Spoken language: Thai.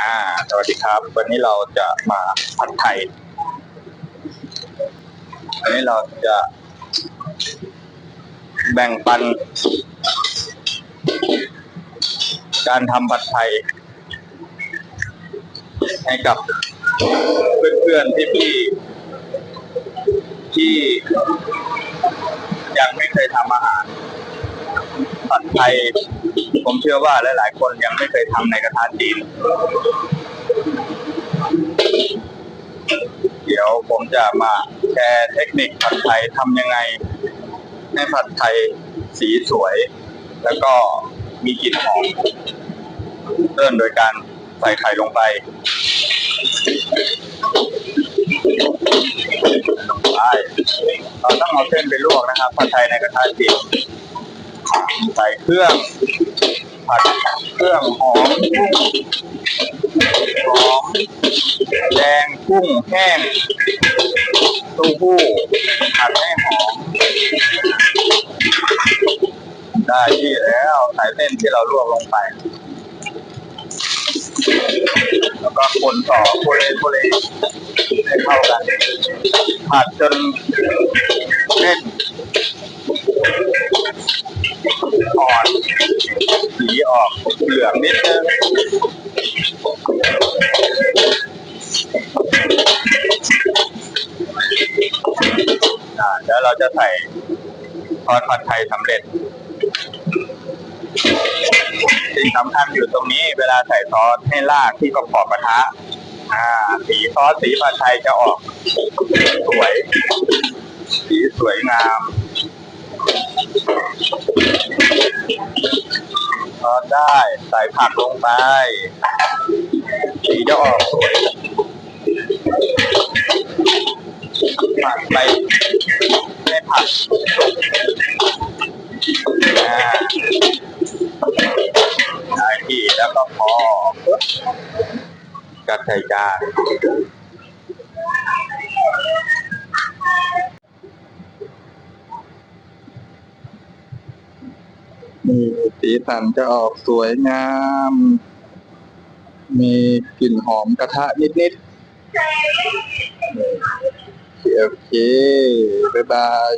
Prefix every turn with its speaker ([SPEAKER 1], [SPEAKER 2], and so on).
[SPEAKER 1] อ่า สวัสดีครับ วันนี้เราจะมาผัดไทย วันนี้เราจะแบ่งปัน การทำผัดไทย ให้กับเพื่อนๆพี่ๆที่ยังไม่เคยทำอาหาร ดไทย ผมเชื่อว่าหลาย ๆ คนยังไม่เคยทำในกระทะจีน เดี๋ยวผมจะมาแชร์เทคนิคผัดไทยทำยังไง ให้ผัดไทยสีสวย แล้วก็มีกลิ่นหอมเริ่มโดยการใส่ไข่ลงไปลงไปเราต้องเอาเส้นไปลวกนะครับผัดไทยในกระทะจีน ใส่เครื่องผัดเครื่องหอมหอมแดงกุ้งแห้งเต้าหู้ผัดให้หอมได้ที่แล้วใส่เส้นที่เราลวกลงไป แล้วก็คนต่อโคเลโคเลให้เข้ากันผัดจนเส้น สีออกเหลืองนิดนึงแล้วเราจะใส่ซอสผัดไทยสำเร็จสิ่งสำคัญอยู่ตรงนี้ เวลาใส่ซอสให้ลากที่ขอบกระทะอ่า สีซอสสีผัดไทยจะออก สวย สีสวยงาม ได้ ใส่ผักลงไป สีจะออกสวยผัดไปให้ผักสุกอ่าได้ที่แล้วก็พอกัดใส่จาน มีสีสันจะออกสวยงาม มีกลิ่นหอมกระทะนิดๆโอเคบ๊ายบาย